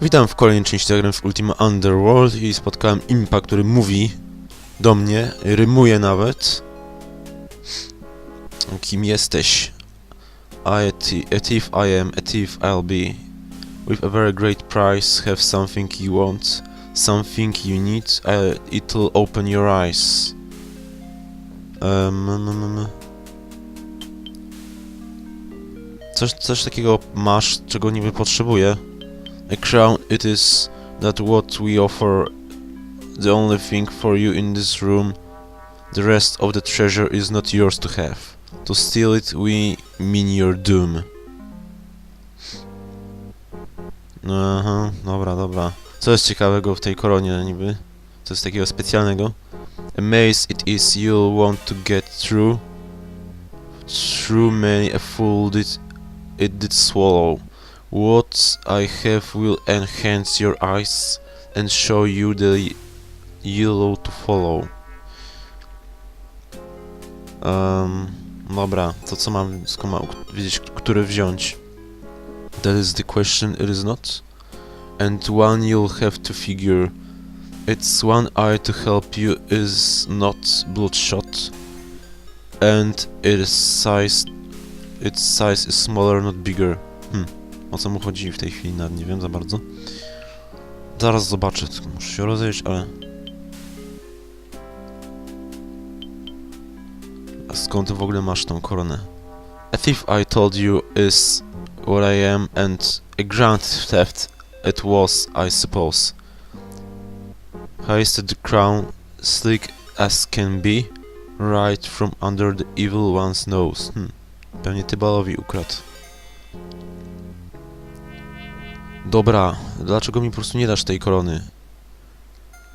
Witam w kolejnej części zagram w Ultima Underworld i spotkałem impa, który mówi do mnie, rymuje nawet. Kim jesteś? I a, thi- a thief I am, a thief I'll be. With a very great price, have something you want, something you need, uh, it'll open your eyes. Um, mm, mm. Coś, coś takiego masz, czego niby potrzebuję. A crown it is that what we offer the only thing for you in this room the rest of the treasure is not yours to have. To steal it we mean your doom. Aha dobra dobra. Co jest ciekawego w tej koronie niby? Co jest takiego specjalnego? A maze it is you'll want to get through. Through many a fool did it did swallow What I have will enhance your eyes and show you the yellow to follow. Um, dobra, to co mam, wiedzieć, który wziąć? That is the question, it is not? And one you'll have to figure. It's one eye to help you is not bloodshot. And its size, its size is smaller, not bigger. O co mu chodzi w tej chwili, nawet nie wiem za bardzo. Zaraz zobaczę, tylko muszę się rozejść, ale... A skąd ty w ogóle masz tą koronę? A thief I told you is what I am and a grand theft it was, I suppose. Heisted the crown, slick as can be, right from under the evil one's nose. Hmm. Pewnie Tybalowi ukradł. Dobra, dlaczego mi po prostu nie dasz tej korony?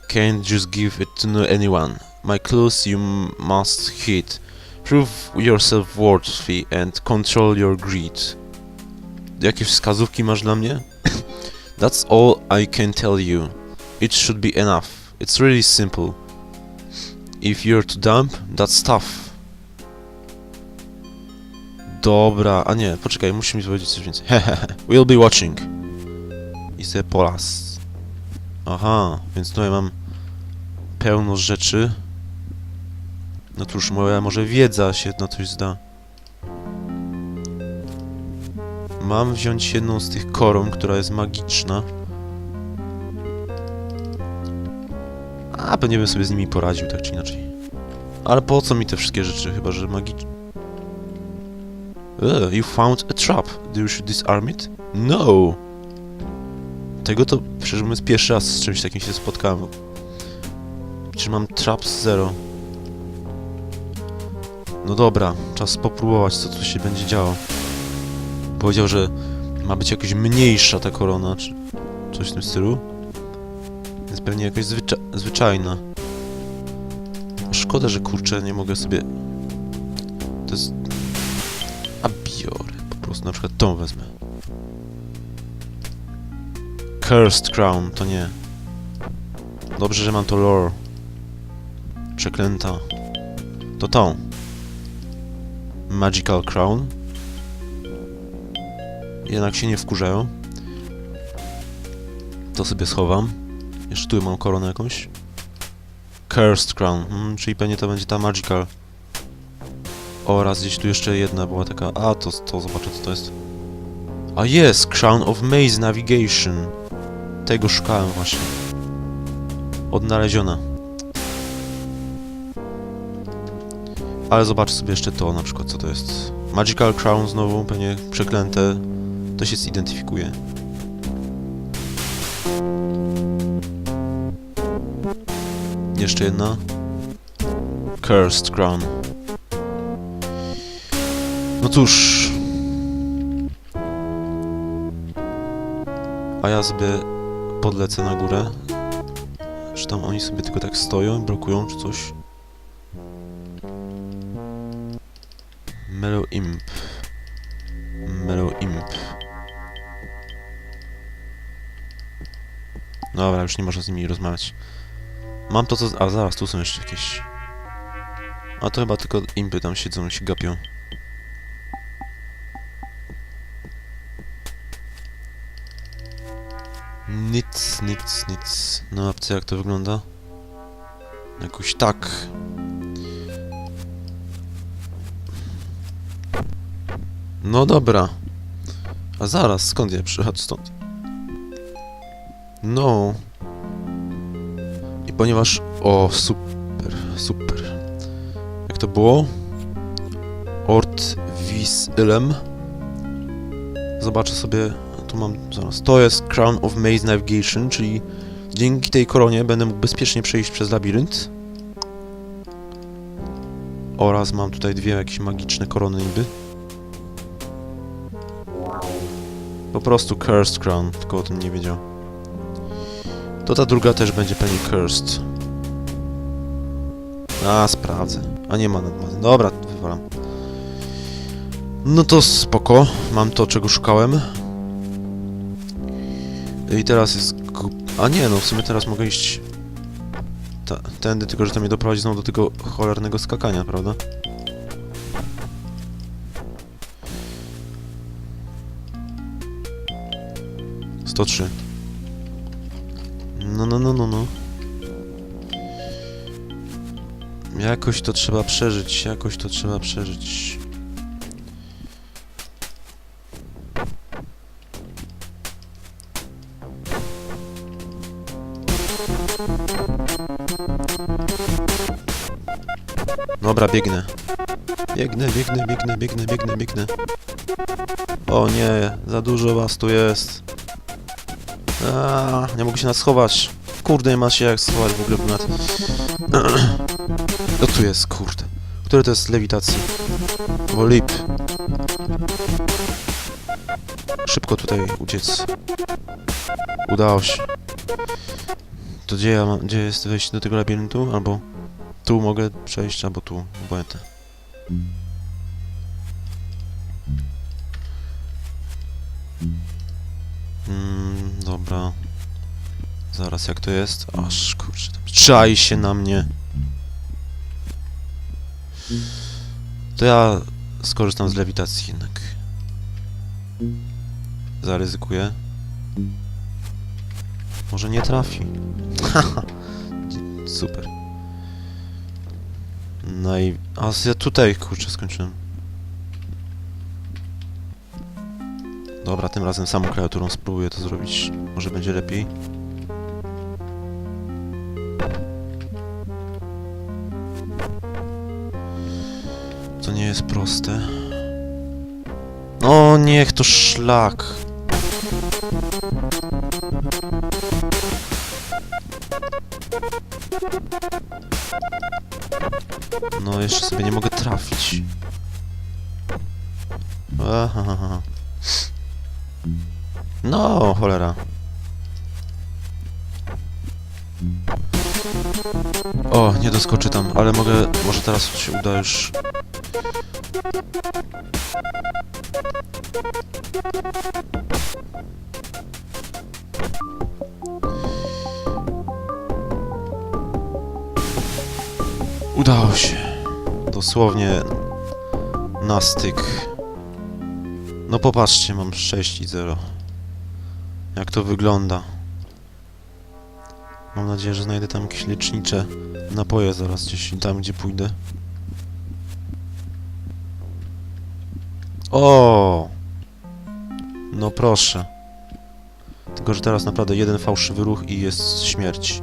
Can't just give it to anyone. My clues you must hit. Prove yourself worthy and control your greed. Jakieś wskazówki masz dla mnie? That's all I can tell you. It should be enough. It's really simple. If you're to dump, that's tough. Dobra, a nie, poczekaj, musi mi powiedzieć coś więcej. We'll be watching i sobie polas. Aha, więc tutaj mam pełno rzeczy. No cóż, moja może wiedza się na coś zda. Mam wziąć jedną z tych koron, która jest magiczna. A, pewnie bym sobie z nimi poradził, tak czy inaczej. Ale po co mi te wszystkie rzeczy, chyba że magiczne? You found a trap. Do you should disarm it? No! Tego to, szczerze mówiąc, pierwszy raz z czymś takim się spotkałem. Przecież mam traps zero. No dobra, czas popróbować, co tu się będzie działo. Powiedział, że ma być jakoś mniejsza ta korona, czy coś w tym stylu. Jest pewnie jakaś zwycza zwyczajna. Szkoda, że kurczę, nie mogę sobie... To jest... A biorę, po prostu na przykład tą wezmę. Cursed Crown, to nie. Dobrze, że mam to lore. Przeklęta. To tą. Magical Crown. Jednak się nie wkurzają. To sobie schowam. Jeszcze tu mam koronę jakąś. Cursed Crown, hmm, czyli pewnie to będzie ta Magical. Oraz gdzieś tu jeszcze jedna była taka... A, to, to zobaczę co to jest. A jest! Crown of Maze Navigation. Tego szukałem właśnie. Odnaleziona. Ale zobacz sobie jeszcze to, na przykład, co to jest. Magical Crown znowu, pewnie przeklęte. To się zidentyfikuje. Jeszcze jedna. Cursed Crown. No cóż. A ja sobie podlecę na górę. Czy tam oni sobie tylko tak stoją, blokują, czy coś? Melo Imp. Melo Imp. Dobra, już nie można z nimi rozmawiać. Mam to co... A zaraz, tu są jeszcze jakieś... A to chyba tylko impy tam siedzą i się gapią. Nic, nic. Na mapce jak to wygląda? Jakoś tak. No dobra. A zaraz, skąd ja przychodzę stąd? No. I ponieważ... O, super, super. Jak to było? Ort vis ilem. Zobaczę sobie... Tu mam... Zaraz. To jest Crown of Maze Navigation, czyli dzięki tej koronie będę mógł bezpiecznie przejść przez labirynt. Oraz mam tutaj dwie jakieś magiczne korony niby. Po prostu Cursed Crown, tylko o tym nie wiedział. To ta druga też będzie pewnie Cursed. A, sprawdzę. A nie ma nadmazy. Dobra, wywalam. No to spoko. Mam to, czego szukałem. I teraz jest... A nie, no w sumie teraz mogę iść... Ta, tędy, tylko że to mnie doprowadzi znowu do tego cholernego skakania, prawda? Sto trzy. No, no, no, no, no. Jakoś to trzeba przeżyć, jakoś to trzeba przeżyć. Dobra, biegnę. Biegnę, biegnę, biegnę, biegnę, biegnę, biegnę. O nie, za dużo was tu jest. A, nie mogę się nas schować. Kurde, nie ma się jak schować w ogóle nad... No tu jest, kurde. Które to jest lewitacji? Bo lip. Szybko tutaj uciec. Udało się. To gdzie ja mam, gdzie jest wejście do tego labiryntu? Albo tu mogę przejść, albo tu, obojętne. Mm, dobra. Zaraz, jak to jest? Aż, kurczę, tam się na mnie. To ja skorzystam z lewitacji jednak. Zaryzykuję. Może nie trafi. Super. No i... A ja tutaj, kurczę, skończyłem. Dobra, tym razem samą kreaturą spróbuję to zrobić. Może będzie lepiej. To nie jest proste. O, niech to szlak. No, jeszcze sobie nie mogę trafić. No, cholera. O, nie doskoczę tam, ale mogę, może teraz się uda już. Udało się. Dosłownie na styk. No popatrzcie, mam 6 i 0. Jak to wygląda. Mam nadzieję, że znajdę tam jakieś lecznicze napoje zaraz gdzieś tam, gdzie pójdę. O! No proszę. Tylko, że teraz naprawdę jeden fałszywy ruch i jest śmierć.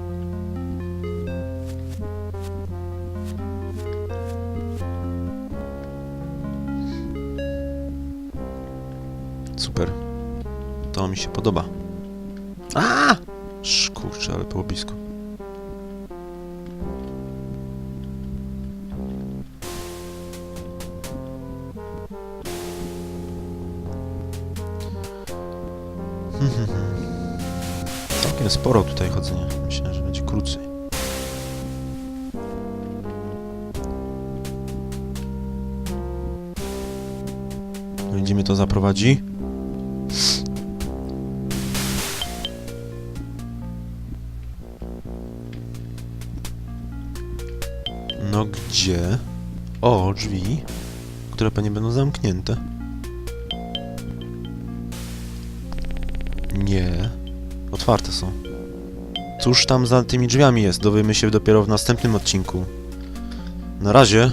Super. To mi się podoba. A! Kurczę, ale było blisko. Całkiem sporo tutaj chodzenia. Myślałem, że będzie krócej. No Gdzie to zaprowadzi? No gdzie? O, drzwi, które pewnie będą zamknięte. Nie. Otwarte są. Cóż tam za tymi drzwiami jest? Dowiemy się dopiero w następnym odcinku. Na razie.